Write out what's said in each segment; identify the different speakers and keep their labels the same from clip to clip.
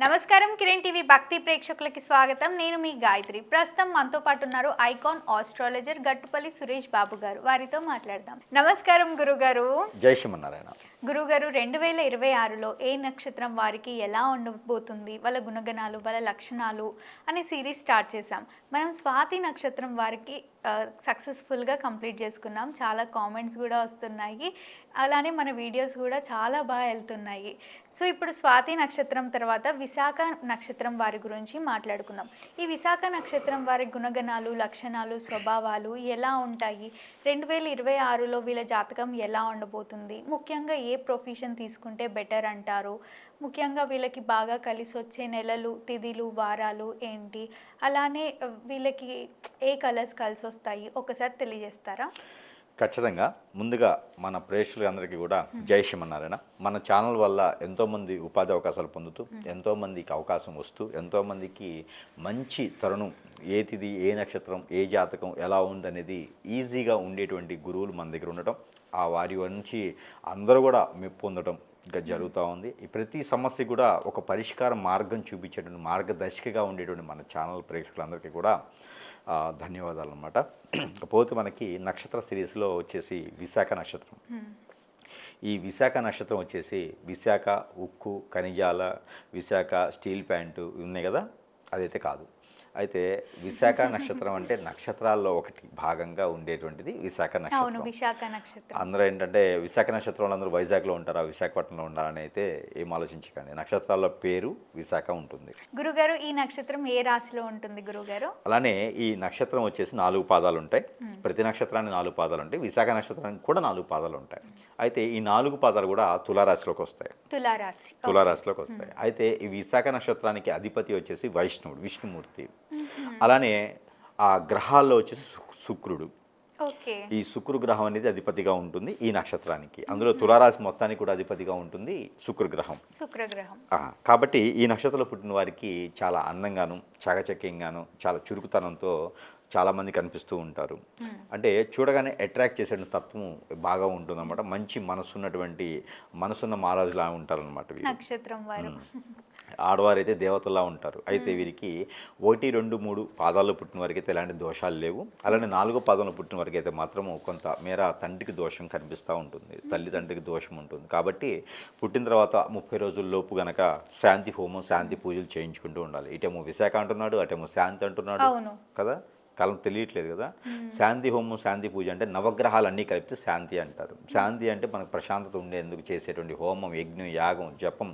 Speaker 1: నమస్కారం కిరణ్ టీవీ భక్తి ప్రేక్షకులకి స్వాగతం. నేను మీ గాయత్రి. ప్రస్తుతం మనతో పాటు ఉన్నారు ఐకాన్ ఆస్ట్రాలజర్ గట్టుపల్లి సురేష్ బాబు గారు. వారితో మాట్లాడదాం. నమస్కారం గురుగారు.
Speaker 2: జై శ్రీమన్నారాయణ.
Speaker 1: గురుగారు రెండు వేల ఇరవై ఆరులో ఏ నక్షత్రం వారికి ఎలా ఉండబోతుంది? వాళ్ళ గుణగణాలు వాళ్ళ లక్షణాలు అనే సిరీస్ స్టార్ట్ చేశాం. మనం స్వాతి నక్షత్రం వారికి సక్సెస్ఫుల్గా కంప్లీట్ చేసుకున్నాం. చాలా కామెంట్స్ కూడా వస్తున్నాయి. అలానే మన వీడియోస్ కూడా చాలా బాగా వెళ్తున్నాయి. సో ఇప్పుడు స్వాతి నక్షత్రం తర్వాత విశాఖ నక్షత్రం వారి గురించి మాట్లాడుకుందాం. ఈ విశాఖ నక్షత్రం వారి గుణగణాలు లక్షణాలు స్వభావాలు ఎలా ఉంటాయి? రెండు వేల ఇరవై ఆరులో వీళ్ళ జాతకం ఎలా ఉండబోతుంది? ముఖ్యంగా ఏ ప్రొఫెషన్ తీసుకుంటే బెటర్ అంటారు? ముఖ్యంగా వీళ్ళకి బాగా కలిసి వచ్చే నెలలు తిథిలు వారాలు ఏంటి? అలానే వీళ్ళకి ఏ కలర్స్ కలిసి వస్తాయి ఒకసారి తెలియజేస్తారా?
Speaker 2: ఖచ్చితంగా. ముందుగా మన ప్రేక్షకులందరికీ కూడా జై శ్రీమన్నారాయణ. మన ఛానల్ వల్ల ఎంతోమంది ఉపాధి అవకాశాలు పొందుతూ ఎంతోమందికి అవకాశం వస్తూ ఎంతోమందికి మంచి తరుణం ఏ తిథి ఏ నక్షత్రం ఏ జాతకం ఎలా ఉందనేది ఈజీగా ఉండేటువంటి గురువులు మన దగ్గర ఉండటం ఆ వారి నుంచి అందరూ కూడా మెప్పు పొందడం ఇంకా జరుగుతూ ఉంది. ఈ ప్రతి సమస్య కూడా ఒక పరిష్కార మార్గం చూపించేటువంటి మార్గదర్శికగా ఉండేటువంటి మన ఛానల్ ప్రేక్షకులందరికీ కూడా ధన్యవాదాలు అనమాట పోతే మనకి నక్షత్ర సిరీస్లో వచ్చేసి విశాఖ నక్షత్రం. ఈ విశాఖ నక్షత్రం వచ్చేసి విశాఖ ఉక్కు ఖనిజాల విశాఖ స్టీల్ ప్యాంటు ఉన్నాయి కదా? అదైతే కాదు. అయితే విశాఖ నక్షత్రం అంటే నక్షత్రాల్లో ఒకటి భాగంగా ఉండేటువంటిది విశాఖ నక్షత్రం.
Speaker 1: విశాఖ నక్షత్రం.
Speaker 2: అందరూ ఏంటంటే విశాఖ నక్షత్రంలో అందరూ వైజాగ్లో ఉంటారా విశాఖపట్నంలో ఉంటారని అయితే ఏం ఆలోచించకండి. నక్షత్రాల్లో పేరు విశాఖ ఉంటుంది.
Speaker 1: గురుగారు ఈ నక్షత్రం ఏ రాశిలో ఉంటుంది గురుగారు?
Speaker 2: అలానే ఈ నక్షత్రం వచ్చేసి నాలుగు పాదాలు ఉంటాయి. ప్రతి నక్షత్రానికి నాలుగు పాదాలు ఉంటాయి. విశాఖ నక్షత్రానికి కూడా నాలుగు పాదాలు ఉంటాయి. అయితే ఈ నాలుగు పాదాలు కూడా తులారాశిలోకి వస్తాయి.
Speaker 1: తులారాశి.
Speaker 2: తులారాశిలోకి వస్తాయి. అయితే ఈ విశాఖ నక్షత్రానికి అధిపతి వచ్చేసి వైష్ణవుడు విష్ణుమూర్తి. అలానే ఆ గ్రహాల్లో వచ్చేసి శుక్రుడు. ఈ శుక్రు గ్రహం అనేది అధిపతిగా ఉంటుంది ఈ నక్షత్రానికి. అందులో తులారాశి మొత్తానికి కూడా అధిపతిగా ఉంటుంది శుక్ర గ్రహం.
Speaker 1: శుక్రగ్రహం.
Speaker 2: ఆ, కాబట్టి ఈ నక్షత్రంలో పుట్టిన వారికి చాలా అందంగాను చాకచక్యంగాను చాలా చురుకుతనంతో చాలామంది కనిపిస్తూ ఉంటారు. అంటే చూడగానే అట్రాక్ట్ చేసే తత్వం బాగా ఉంటుందన్నమాట. మంచి మనసున్నటువంటి మనసున్న మహారాజులా ఉంటారనమాట
Speaker 1: నక్షత్రం వారు.
Speaker 2: ఆడవారైతే దేవతల్లా ఉంటారు. అయితే వీరికి ఒకటి రెండు మూడు పాదాల్లో పుట్టిన వారికి అయితే ఎలాంటి దోషాలు లేవు. అలానే నాలుగో పాదంలో పుట్టిన వారికి అయితే మాత్రము కొంత మేర తండ్రికి దోషం కనిపిస్తూ ఉంటుంది. తల్లి తండ్రికి దోషం ఉంటుంది. కాబట్టి పుట్టిన తర్వాత ముప్పై రోజుల లోపు గనక శాంతి హోమం శాంతి పూజలు చేయించుకుంటూ ఉండాలి. ఇటేమో విశాఖ అంటున్నాడు అటేమో శాంతి అంటున్నాడు. కదా? కాలం తెలియట్లేదు కదా. శాంతి హోమం శాంతి పూజ అంటే నవగ్రహాలన్నీ కలిపితే శాంతి అంటారు. శాంతి అంటే మనకు ప్రశాంతత ఉండేందుకు చేసేటువంటి హోమం యజ్ఞం యాగం జపం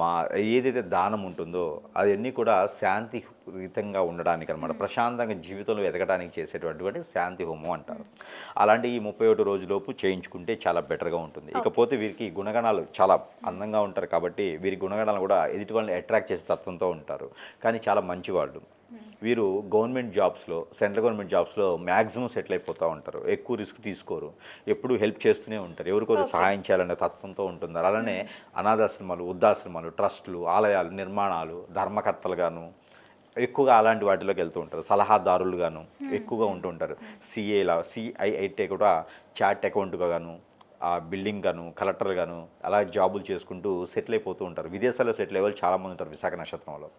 Speaker 2: మా ఏదైతే దానం ఉంటుందో అవన్నీ కూడా శాంతియుతంగా ఉండడానికి అనమాట ప్రశాంతంగా జీవితంలో ఎదగడానికి చేసేటువంటి శాంతి హోమం అంటారు. అలాంటి ఈ ముప్పై ఒకటి రోజులోపు చేయించుకుంటే చాలా బెటర్గా ఉంటుంది. ఇకపోతే వీరికి గుణగణాలు చాలా అందంగా ఉంటారు కాబట్టి వీరి గుణగణాలు కూడా ఎదుటి వాళ్ళని అట్రాక్ట్ చేసే తత్వంతో ఉంటారు. కానీ చాలా మంచివాళ్ళు. వీరు గవర్నమెంట్ జాబ్స్లో సెంట్రల్ గవర్నమెంట్ జాబ్స్లో మ్యాక్సిమం సెటిల్ అయిపోతూ ఉంటారు. ఎక్కువ రిస్క్ తీసుకోరు. ఎప్పుడు హెల్ప్ చేస్తూనే ఉంటారు. ఎవరికొరు సహాయం చేయాలనే తత్వంతో ఉంటున్నారు అలానే అనాథాశ్రమాలు వృద్ధాశ్రమాలు ట్రస్టులు ఆలయాలు నిర్మాణాలు ధర్మకర్తలుగాను ఎక్కువగా అలాంటి వాటిలోకి వెళ్తూ ఉంటారు. సలహాదారులుగాను ఎక్కువగా ఉంటూ ఉంటారు. సిఏలా సిఐఐటే కూడా చార్ట్ అకౌంట్గా గాను ఆ బిల్డింగ్ గాను కలెక్టర్ గాను అలా జాబులు చేసుకుంటూ సెటిల్ అయిపోతూ ఉంటారు. విదేశాల్లో సెటిల్ అయ్యే వాళ్ళు చాలామంది ఉంటారు విశాఖ నక్షత్రంలో.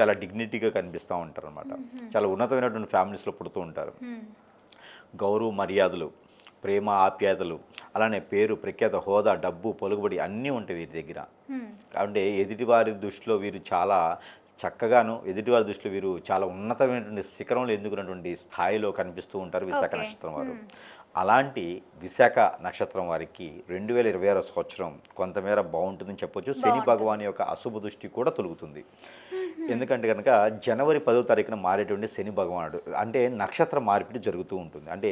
Speaker 2: చాలా డిగ్నిటీగా కనిపిస్తూ ఉంటారు అనమాట చాలా ఉన్నతమైనటువంటి ఫ్యామిలీస్లో పుడుతూ ఉంటారు. గౌరవ మర్యాదలు ప్రేమ ఆప్యాయతలు అలానే పేరు ప్రఖ్యాత హోదా డబ్బు పొలుగుబడి అన్నీ ఉంటాయి వీరి దగ్గర. అంటే ఎదుటివారి దృష్టిలో వీరు చాలా చక్కగాను ఎదుటివారి దృష్టిలో వీరు చాలా ఉన్నతమైనటువంటి శిఖరంలో ఎందుకున్నటువంటి స్థాయిలో కనిపిస్తూ ఉంటారు విశాఖ. నక్షత్రం వారు. అలాంటి విశాఖ నక్షత్రం వారికి రెండు వేల ఇరవై ఆరో సంవత్సరం కొంతమేర బాగుంటుందని చెప్పొచ్చు. శని భగవాన్ యొక్క అశుభ దృష్టి కూడా తొలుగుతుంది. ఎందుకంటే కనుక జనవరి పదో తారీఖున మారేటువంటి శని భగవానుడు అంటే నక్షత్ర మార్పిడి జరుగుతూ ఉంటుంది. అంటే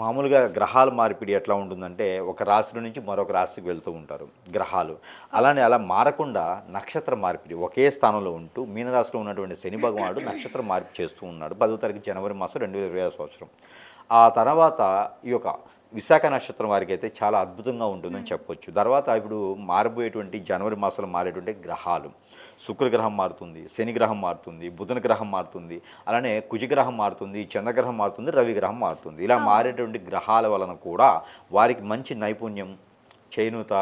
Speaker 2: మామూలుగా గ్రహాల మార్పిడి ఎట్లా ఉంటుందంటే ఒక రాశిలో నుంచి మరొక రాశికి వెళ్తూ ఉంటారు గ్రహాలు. అలానే అలా మారకుండా నక్షత్ర మార్పిడి ఒకే స్థానంలో ఉంటూ మీనరాశిలో ఉన్నటువంటి శని భగవానుడు నక్షత్ర మార్పు చేస్తూ ఉన్నాడు. పదో తారీఖు జనవరి మాసం రెండు వేల ఇరవై సంవత్సరం. ఆ తర్వాత ఈ యొక్క విశాఖ నక్షత్రం వారికి అయితే చాలా అద్భుతంగా ఉంటుందని చెప్పొచ్చు. తర్వాత ఇప్పుడు మారబోయేటువంటి జనవరి మాసంలో మారేటువంటి గ్రహాలు. శుక్రగ్రహం మారుతుంది శని గ్రహం మారుతుంది బుధన గ్రహం మారుతుంది అలానే కుజగ్రహం మారుతుంది చంద్రగ్రహం మారుతుంది రవి గ్రహం మారుతుంది. ఇలా మారేటువంటి గ్రహాల వలన కూడా వారికి మంచి నైపుణ్యం చేయూత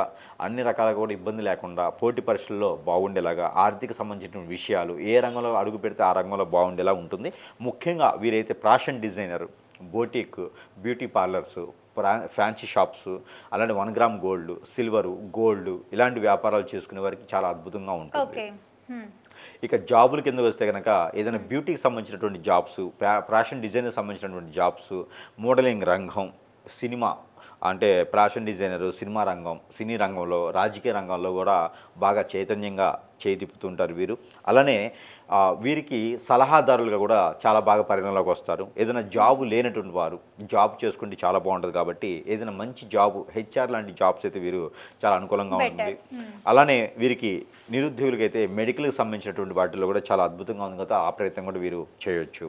Speaker 2: అన్ని రకాలుగా కూడా ఇబ్బంది లేకుండా పోటీ పరీక్షల్లో బాగుండేలాగా ఆర్థిక సంబంధించిన విషయాలు ఏ రంగంలో అడుగు పెడితే ఆ రంగంలో బాగుండేలా ఉంటుంది. ముఖ్యంగా వీరైతే fashion designer boutique beauty parlours fancy shops అలాంటి one gram gold silver gold ఇలాంటి వ్యాపారాలు చేసుకునే వారికి చాలా అద్భుతంగా ఉంటుంది. ఇక జాబుల కింద వస్తే కనుక ఏదైనా బ్యూటీకి సంబంధించినటువంటి జాబ్స్ ఫ్యాషన్ డిజైన్కి సంబంధించినటువంటి జాబ్స్ మోడలింగ్ రంగం సినిమా అంటే ఫ్యాషన్ డిజైనర్ సినిమా రంగం సినీ రంగంలో రాజకీయ రంగంలో కూడా బాగా చైతన్యంగా చేతిప్పుతుంటారు వీరు. అలానే వీరికి సలహాదారులుగా కూడా చాలా బాగా పరిగణలోకి వస్తారు. ఏదైనా జాబ్ లేనటువంటి వారు జాబ్ చేసుకుంటే చాలా బాగుంటుంది కాబట్టి ఏదైనా మంచి జాబ్ హెచ్ఆర్ లాంటి జాబ్స్ అయితే వీరు చాలా అనుకూలంగా ఉంటుంది. అలానే వీరికి నిరుద్యోగులకి అయితే మెడికల్కి సంబంధించినటువంటి వాటిల్లో కూడా చాలా అద్భుతంగా ఉంది కదా ఆ ప్రయత్నం కూడా వీరు చేయొచ్చు.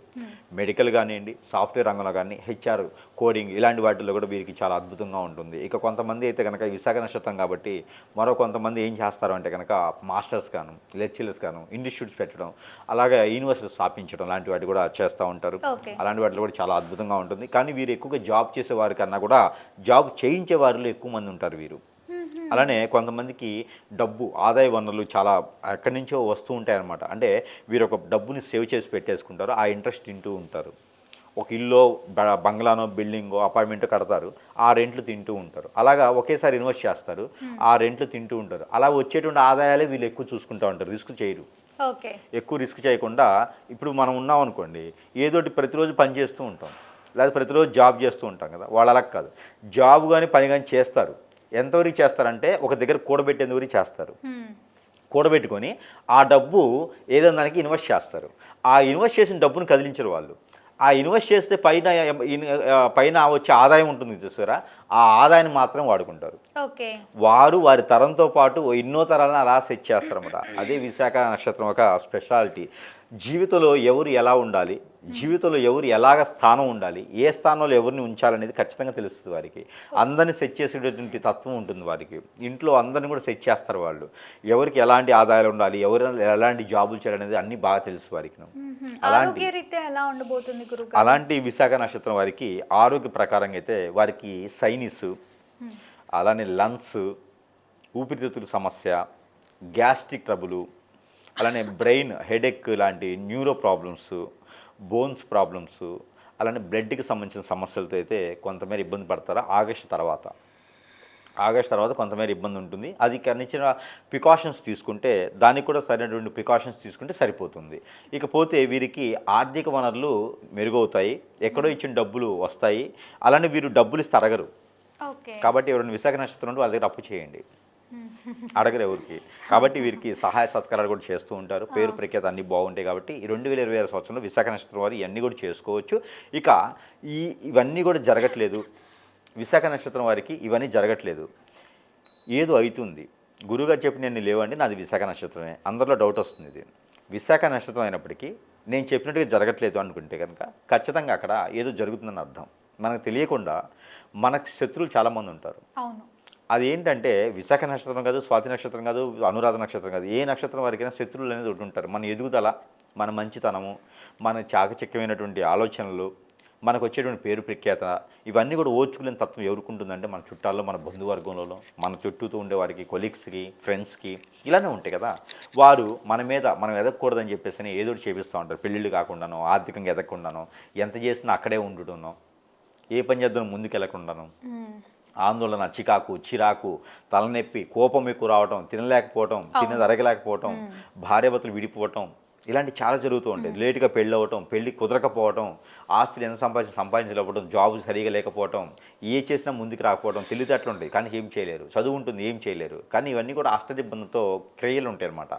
Speaker 2: మెడికల్ కానివ్వండి సాఫ్ట్వేర్ రంగంలో కానీ హెచ్ఆర్ కోడింగ్ ఇలాంటి వాటిల్లో కూడా వీరికి చాలా అద్భుతంగా ఉంటుంది. ఇక కొంతమంది అయితే కనుక విశాఖ నక్షత్రం కాబట్టి మరో కొంతమంది ఏం చేస్తారు అంటే కనుక మాస్టర్స్ గాను లెక్చరర్స్ గాను ఇన్స్టిట్యూట్స్ పెట్టడం అలాగే యూనివర్సిటీ స్థాపించడం లాంటి వాటి కూడా చేస్తూ ఉంటారు. అలాంటి వాటిలో కూడా చాలా అద్భుతంగా ఉంటుంది. కానీ వీరు ఎక్కువగా జాబ్ చేసే వారి కన్నా కూడా జాబ్ చేయించే వారిలో ఎక్కువ మంది ఉంటారు వీరు. అలానే కొంతమందికి డబ్బు ఆదాయ వనరులు చాలా ఎక్కడి నుంచో వస్తూ ఉంటాయన్నమాట. అంటే వీరు ఒక డబ్బుని సేవ్ చేసి పెట్టేసుకుంటారు ఆ ఇంట్రెస్ట్ తింటూ ఉంటారు. ఒక ఇల్లు బంగ్లానో బిల్డింగో అపార్ట్మెంట్ కడతారు. ఆ రెంట్లు తింటూ ఉంటారు. అలాగా ఒకేసారి ఇన్వెస్ట్ చేస్తారు. ఆ రెంట్లు తింటూ ఉంటారు. అలా వచ్చేటువంటి ఆదాయాలే వీళ్ళు ఎక్కువ చూసుకుంటూ ఉంటారు. రిస్క్ చేయరు.
Speaker 1: ఓకే.
Speaker 2: ఎక్కువ రిస్క్ చేయకుండా ఇప్పుడు మనం ఉన్నాం అనుకోండి ఏదోటి ప్రతిరోజు పని చేస్తూ ఉంటాం. లేదా ప్రతిరోజు జాబ్ చేస్తూ ఉంటాం కదా వాళ్ళు అలా కాదు. జాబ్ కానీ పని కానీ చేస్తారు. ఎంతవరకు చేస్తారంటే ఒక దగ్గర కూడబెట్టేందుకు చేస్తారు.
Speaker 1: హ్మ్.
Speaker 2: కూడబెట్టుకొని ఆ డబ్బు ఏదో దానికి ఇన్వెస్ట్ చేస్తారు. ఆ ఇన్వెస్ట్ చేసిన డబ్బును కదిలించరు వాళ్ళు. ఆ ఇన్వెస్ట్ చేస్తే పైన పైన వచ్చే ఆదాయం ఉంటుంది చూసారా? ఆ ఆదాయాన్ని మాత్రం వాడుకుంటారు.
Speaker 1: ఓకే.
Speaker 2: వారు వారి తరంతో పాటు ఎన్నో తరాలను అలా సెట్ చేస్తారన్నమాట. అదే విశాఖ నక్షత్రం ఒక స్పెషాలిటీ. జీవితంలో ఎవరు ఎలా ఉండాలి? జీవితంలో ఎవరు ఎలాగ స్థానం ఉండాలి? ఏ స్థానంలో ఎవరిని ఉంచాలనేది ఖచ్చితంగా తెలుస్తుంది వారికి. అందరిని సెట్ చేసేటటువంటి తత్వం ఉంటుంది వారికి. ఇంట్లో అందరిని కూడా సెట్ చేస్తారు వాళ్ళు. ఎవరికి ఎలాంటి ఆదాయాలు ఉండాలి? ఎవరు ఎలాంటి జాబులు చేయాలనేది అన్నీ బాగా తెలుసు వారికి. అలాంటి అలాంటి విశాఖ నక్షత్రం వారికి ఆరోగ్య ప్రకారంగా అయితే వారికి సైనిస్ అలానే లంగ్స్ ఊపిరితిత్తుల సమస్య గ్యాస్ట్రిక్ ట్రబులు అలానే బ్రెయిన్ హెడేక్ లాంటి న్యూరో ప్రాబ్లమ్స్ బోన్స్ ప్రాబ్లమ్స్ అలానే బ్లడ్కి సంబంధించిన సమస్యలతో అయితే కొంతమేర ఇబ్బంది పడతారు ఆగస్టు తర్వాత. ఆగస్ట్ తర్వాత కొంతమేర ఇబ్బంది ఉంటుంది. అది కనిచ్చిన ప్రికాషన్స్ తీసుకుంటే దానికి కూడా సరైనటువంటి ప్రికాషన్స్ తీసుకుంటే సరిపోతుంది. ఇకపోతే వీరికి ఆర్థిక వనరులు మెరుగవుతాయి. ఎక్కడో ఇచ్చిన డబ్బులు వస్తాయి. అలానే వీరు డబ్బులు ఇస్తే అడగరు
Speaker 1: ఓకే.
Speaker 2: కాబట్టి ఎవరైనా విశాఖ నక్షత్రం వాళ్ళ దగ్గర అప్పు చేయండి. అడగరు ఎవరికి. కాబట్టి వీరికి సహాయ సత్కారాలు కూడా చేస్తూ ఉంటారు. పేరు ప్రఖ్యాత అన్నీ బాగుంటాయి కాబట్టి ఈ రెండు వేల ఇరవై ఆరు సంవత్సరంలో విశాఖ నక్షత్రం వారు ఇవన్నీ కూడా చేసుకోవచ్చు. ఇక ఈ ఇవన్నీ కూడా జరగట్లేదు. విశాఖ నక్షత్రం వారికి ఇవన్నీ జరగట్లేదు. ఏదో అవుతుంది. గురుగారు చెప్పి నేను లేవండి నాది విశాఖ నక్షత్రమే. అందరిలో డౌట్ వస్తుంది ఇది. విశాఖ నక్షత్రం అయినప్పటికీ నేను చెప్పినట్టుగా జరగట్లేదు అనుకుంటే కనుక ఖచ్చితంగా అక్కడ ఏదో జరుగుతుందని అర్థం. మనకు తెలియకుండా మనకు శత్రువులు చాలామంది ఉంటారు.
Speaker 1: అవును.
Speaker 2: అది ఏంటంటే విశాఖ నక్షత్రం కాదు స్వాతి నక్షత్రం కాదు అనురాధ నక్షత్రం కాదు ఏ నక్షత్రం వారికైనా శత్రువులు అనేది ఒకటి ఉంటారు మన ఎదుగుదల మన మంచితనము మన చాకచక్యమైనటువంటి ఆలోచనలు మనకు వచ్చేటువంటి పేరు ప్రఖ్యాత ఇవన్నీ కూడా ఓర్చుకునే తత్వం ఎవరుకుంటుందంటే మన చుట్టాల్లో మన బంధువర్గంలో మన చుట్టూతో ఉండే వారికి కొలీగ్స్కి ఫ్రెండ్స్కి ఇలానే ఉంటాయి కదా. వారు మన మీద మనం ఎదగకూడదని చెప్పేసి ఏదో ఒకటి చేపిస్తూ ఉంటారు. పెళ్ళిళ్ళు కాకుండానో ఆర్థికంగా ఎదగకుండాను ఎంత చేసినా అక్కడే ఉండుతున్నాం ఏ పని చేద్దాం ముందుకు వెళ్ళకుండాను ఆందోళన చికాకు చిరాకు తలనొప్పి కోపం ఎక్కువ రావటం తినలేకపోవటం తినది అరగలేకపోవటం భార్యాభర్తలు విడిపోవటం ఇలాంటి చాలా జరుగుతూ ఉంటాయి. లేటుగా పెళ్ళి అవ్వటం పెళ్ళి కుదరకపోవటం ఆస్తులు ఎంత సంపాదించి సంపాదించలేకపోవడం జాబ్ సరిగా లేకపోవటం ఏ చేసినా ముందుకు రాకపోవడం తెలివితేటలు ఉంటాయి. కానీ ఏం చేయలేరు. చదువు ఉంటుంది ఏం చేయలేరు. కానీ ఇవన్నీ కూడా అష్టదిబ్బందితో క్రియలు ఉంటాయి అనమాట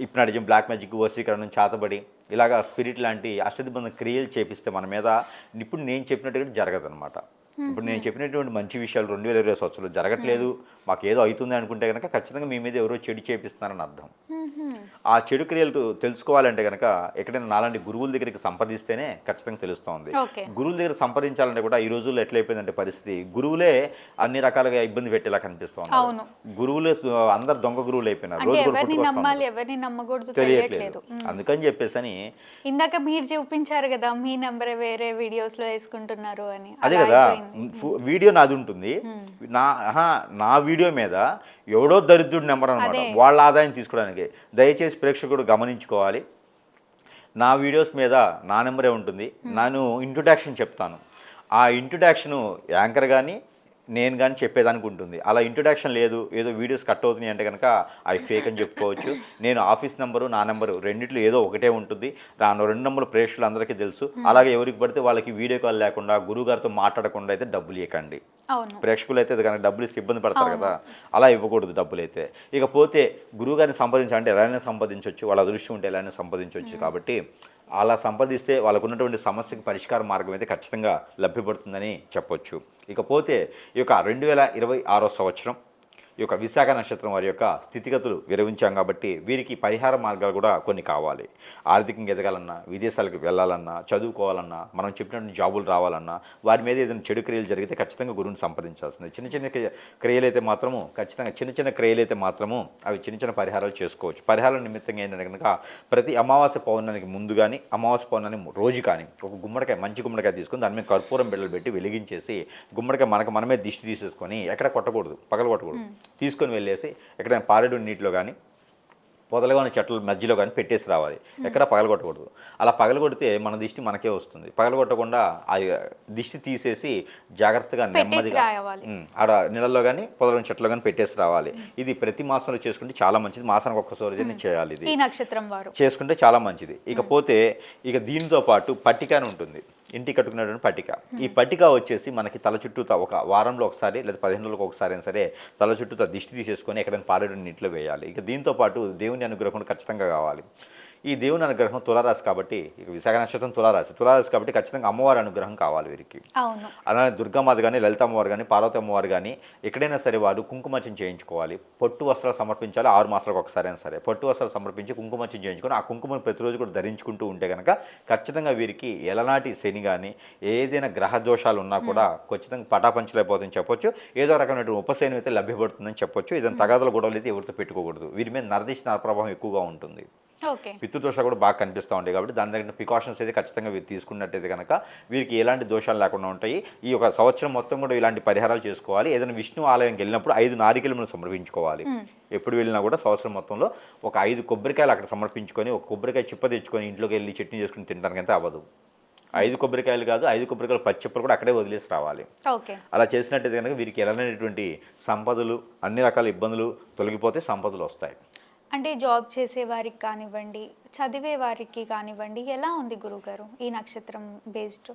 Speaker 2: ఇప్పుడు నడిచిన బ్లాక్ మ్యాజిక్ వశీకరణం చాతబడి ఇలాగా స్పిరిట్ లాంటి అష్టదిబ్బంది క్రియలు చేపిస్తే మన మీద ఇప్పుడు నేను చెప్పినట్టుగా జరగదనమాట ఇప్పుడు నేను చెప్పినటువంటి మంచి విషయాలు రెండు వేల ఇరవై సంవత్సరాలు జరగట్లేదు మాకు ఏదో అవుతుంది అనుకుంటే కనుక ఖచ్చితంగా మీ మీద ఎవరో చెడు చేపిస్తున్నారని అర్థం. ఆ చెడు క్రియలు తెలుసుకోవాలంటే కనుక ఎక్కడైనా నాలాంటి గురువుల దగ్గరికి సంప్రదిస్తేనే ఖచ్చితంగా తెలుస్తోంది. గురువుల దగ్గర సంప్రదించాలంటే కూడా ఈ రోజుల్లో ఎట్లయిపోయిందంటే పరిస్థితి గురువులే అన్ని రకాలుగా ఇబ్బంది పెట్టేలా కనిపిస్తోంది. గురువులే అందరు దొంగ గురువులు అయిపోయినారు. రోజు తెలియట్లేదు. అందుకని చెప్పేసి అని
Speaker 1: ఇందాక మీరు చూపించారు కదా మీ నెంబర్ వేరే వీడియోస్లో వేసుకుంటున్నారు అని.
Speaker 2: అదే కదా వీడియో నాది ఉంటుంది. నా నా వీడియో మీద ఎవడో దరిద్రుడి నెంబర్ అనమాట. వాళ్ళ ఆదాయం తీసుకోవడానికి. దయచేసి ప్రేక్షకుడు గమనించుకోవాలి. నా వీడియోస్ మీద నా నెంబరే ఉంటుంది. నేను ఇంట్రొడక్షన్ చెప్తాను. ఆ ఇంట్రొడక్షన్ యాంకర్ కానీ నేను కానీ చెప్పేదానికి ఉంటుంది. అలా ఇంట్రొడక్షన్ లేదు. ఏదో వీడియోస్ కట్ అవుతున్నాయి అంటే కనుక అవి ఫేక్ అని చెప్పుకోవచ్చు. నేను ఆఫీస్ నెంబరు నా నెంబరు రెండిట్లో ఏదో ఒకటే ఉంటుంది. రాను రెండు నెంబర్లు ప్రేక్షకులు అందరికీ తెలుసు. అలాగే ఎవరికి పడితే వాళ్ళకి వీడియో కాల్ లేకుండా గురువుగారితో మాట్లాడకుండా అయితే డబ్బులు ఇవ్వకండి ప్రేక్షకులు అయితే కనుక డబ్బులు ఇస్తే ఇబ్బంది పడతారు కదా. అలా ఇవ్వకూడదు డబ్బులు అయితే ఇకపోతే గురువు గారిని సంపాదించాలంటే ఎలాగైనా సంపాదించవచ్చు వాళ్ళ అదృష్టం ఉంటే ఎలాగైనా సంపాదించవచ్చు కాబట్టి అలా సంపాదిస్తే వాళ్ళకు ఉన్నటువంటి సమస్యకి పరిష్కార మార్గం అయితే ఖచ్చితంగా లభ్యపడుతుందని చెప్పొచ్చు. ఇకపోతే ఈ యొక్క రెండు వేల ఇరవై ఆరో సంవత్సరం ఈ యొక్క విశాఖ నక్షత్రం వారి యొక్క స్థితిగతులు విరవించాం కాబట్టి వీరికి పరిహార మార్గాలు కూడా కొన్ని కావాలి. ఆర్థికంగా ఎదగాలన్నా విదేశాలకు వెళ్ళాలన్నా చదువుకోవాలన్నా మనం చెప్పినటువంటి జాబులు రావాలన్నా వారి మీద ఏదైనా చెడు క్రియలు జరిగితే ఖచ్చితంగా గురువుని సంప్రదించాల్సింది. చిన్న చిన్న క్రియలు అయితే మాత్రము ఖచ్చితంగా చిన్న చిన్న క్రియలు అయితే మాత్రము అవి చిన్న చిన్న పరిహారాలు చేసుకోవచ్చు. పరిహారం నిమిత్తంగా ఏంటంటే కనుక ప్రతి అమావాస్య పౌర్ణానికి ముందు కానీ అమావాస్య పౌర్ణానికి రోజు కానీ ఒక గుమ్మడికాయ మంచి గుమ్మడికాయ తీసుకొని దాని మీద కర్పూరం బిడ్డలు పెట్టి వెలిగించేసి గుమ్మడికాయ మనకు మనమే దిష్టి తీసేసుకొని ఎక్కడ కొట్టకూడదు పగల కొట్టకూడదు తీసుకొని వెళ్ళేసి ఎక్కడైనా పారేడు నీటిలో కానీ పొదలుగా ఉన్న చెట్ల మధ్యలో కానీ పెట్టేసి రావాలి. ఎక్కడ పగలగొట్టకూడదు. అలా పగలగొడితే మన దిష్టి మనకే వస్తుంది. పగలగొట్టకుండా ఆ దిష్టి తీసేసి జాగ్రత్తగా నెమ్మదిగా ఆడ నీళ్ళలో కానీ పొదల చెట్లో కానీ పెట్టేసి రావాలి. ఇది ప్రతి మాసంలో చేసుకుంటే చాలా మంచిది. మాసానికి ఒక్కసారి చేయాలి ఇది.
Speaker 1: నక్షత్రం వారు.
Speaker 2: చేసుకుంటే చాలా మంచిది. ఇకపోతే ఇక దీనితో పాటు పట్టిక ఉంటుంది. ఇంటి కట్టుకునేటువంటి పట్టిక. ఈ పట్టిక వచ్చేసి మనకి తల చుట్టూతో ఒక వారంలో ఒకసారి లేదా పదిహేను రోజులకు ఒకసారి అయినా సరే తల చుట్టూ దిష్టి తీసేసుకొని ఎక్కడైనా పారేడు నీటిలో వేయాలి. ఇక దీంతో పాటు దేవుని అనుగ్రహం ఖచ్చితంగా కావాలి. ఈ దేవుని అనుగ్రహం తులారాశి కాబట్టి విశాఖ నక్షత్రం తులారాశి. తులారాశి కాబట్టి ఖచ్చితంగా అమ్మవారి అనుగ్రహం కావాలి వీరికి. అలానే దుర్గామాత కానీ లలిత అమ్మవారు కానీ పార్వతి అమ్మవారు కానీ ఎక్కడైనా సరే వారు కుంకుమర్చన చేయించుకోవాలి. పొట్టు వస్త్రాలు సమర్పించాలి ఆరు మాసాలకు ఒకసారి అయినా సరే. పొట్టు వస్త్రాలు సమర్పించి కుంకుమర్చన చేయించుకొని ఆ కుంకుమను ప్రతిరోజు కూడా ధరించుకుంటూ ఉంటే కనుక ఖచ్చితంగా వీరికి ఎలనాటి శని కానీ ఏదైనా గ్రహ దోషాలు ఉన్నా కూడా ఖచ్చితంగా పటాపంచలైపోతుందని చెప్పొచ్చు. ఏదో రకమైనటువంటి ఉపశయనం అయితే లభ్యపడుతుందని చెప్పొచ్చు. ఏదైనా తగాదల గొడవలు అయితే ఎవరితో పెట్టుకోకూడదు. వీరి మీద నరదిష్టి నరప్రభావం ఎక్కువగా ఉంటుంది. పితృదోషాలు కూడా బాగా కనిపిస్తూ ఉంటాయి కాబట్టి దాని దగ్గర ప్రికాషన్స్ అయితే ఖచ్చితంగా వీరు తీసుకున్నట్టయితే కనుక వీరికి ఎలాంటి దోషాలు లేకుండా ఉంటాయి. ఈ యొక్క సంవత్సరం మొత్తం కూడా ఇలాంటి పరిహారాలు చేసుకోవాలి. ఏదైనా విష్ణు ఆలయంకి వెళ్ళినప్పుడు ఐదు నారికలు సమర్పించుకోవాలి. ఎప్పుడు వెళ్ళినా కూడా సంవత్సరం మొత్తంలో ఒక ఐదు కొబ్బరికాయలు అక్కడ సమర్పించుకొని ఒక కొబ్బరికాయ చిప్ప తెచ్చుకొని ఇంట్లోకి వెళ్ళి చట్నీ చేసుకుని తినడానికైతే అవ్వదు. ఐదు కొబ్బరికాయలు కాదు ఐదు కొబ్బరికాయలు పచ్చిప్పలు కూడా అక్కడే వదిలేసి రావాలి.
Speaker 1: ఓకే.
Speaker 2: అలా చేసినట్టయితే కనుక వీరికి ఎలాంటి సంపదలు అన్ని రకాల ఇబ్బందులు తొలగిపోతే సంపదలు వస్తాయి.
Speaker 1: అంటే జాబ్ చేసే వారికి కానివ్వండి చదివే వారికి కానివ్వండి ఎలా ఉంది గురుగారు ఈ నక్షత్రం బేస్డ్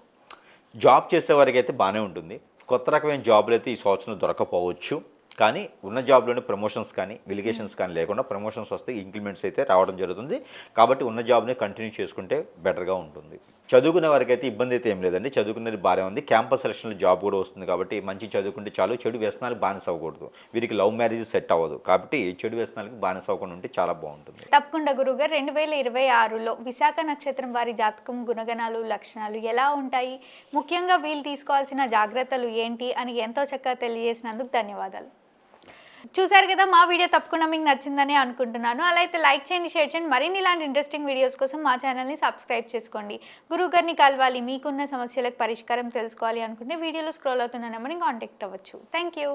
Speaker 2: జాబ్ చేసేవారికి అయితే బాగానే ఉంటుంది. కొత్త రకమైన జాబ్లు అయితే ఈ సంవత్సరం దొరకపోవచ్చు. కానీ ఉన్న జాబ్లోనే ప్రమోషన్స్ కానీ వెలిగేషన్స్ కానీ లేకుండా ప్రమోషన్స్ వస్తే ఇంక్రిమెంట్స్ అయితే రావడం జరుగుతుంది. కాబట్టి ఉన్న జాబ్ని కంటిన్యూ చేసుకుంటే బెటర్గా ఉంటుంది. చదువుకునే వారికి అయితే ఇబ్బంది అయితే ఏం లేదండి. చదువుకునేది బాగానే ఉంది. క్యాంపస్ సెలక్షన్లో జాబ్ కూడా వస్తుంది కాబట్టి మంచి చదువుకుంటే చాలు. చెడు వ్యసనాలకు బానిస అవ్వకూడదు. వీరికి లవ్ మ్యారేజ్ సెట్ అవ్వదు. కాబట్టి చెడు వ్యసనాలకు బానిస అవ్వకుండా ఉంటే చాలా బాగుంటుంది.
Speaker 1: తప్పకుండా గురుగారు రెండు వేల ఇరవై ఆరులో విశాఖ నక్షత్రం వారి జాతకం గుణగణాలు లక్షణాలు ఎలా ఉంటాయి? ముఖ్యంగా వీళ్ళు తీసుకోవాల్సిన జాగ్రత్తలు ఏంటి? అని ఎంతో చక్కగా తెలియజేసినందుకు ధన్యవాదాలు. చూసారు కదా మా వీడియో తప్పకుండా మీకు నచ్చిందని అనుకుంటున్నాను. అలా అయితే లైక్ చేయండి షేర్ చేయండి. మరిన్ని ఇలాంటి ఇంట్రెస్టింగ్ వీడియోస్ కోసం మా ఛానల్ని సబ్స్క్రైబ్ చేసుకోండి. గురువు గారిని కలవాలి మీకున్న సమస్యలకు పరిష్కారం తెలుసుకోవాలి అనుకుంటే వీడియోలో స్క్రోల్ అవుతున్న నెంబర్ని కాంటాక్ట్ అవ్వచ్చు. Thank you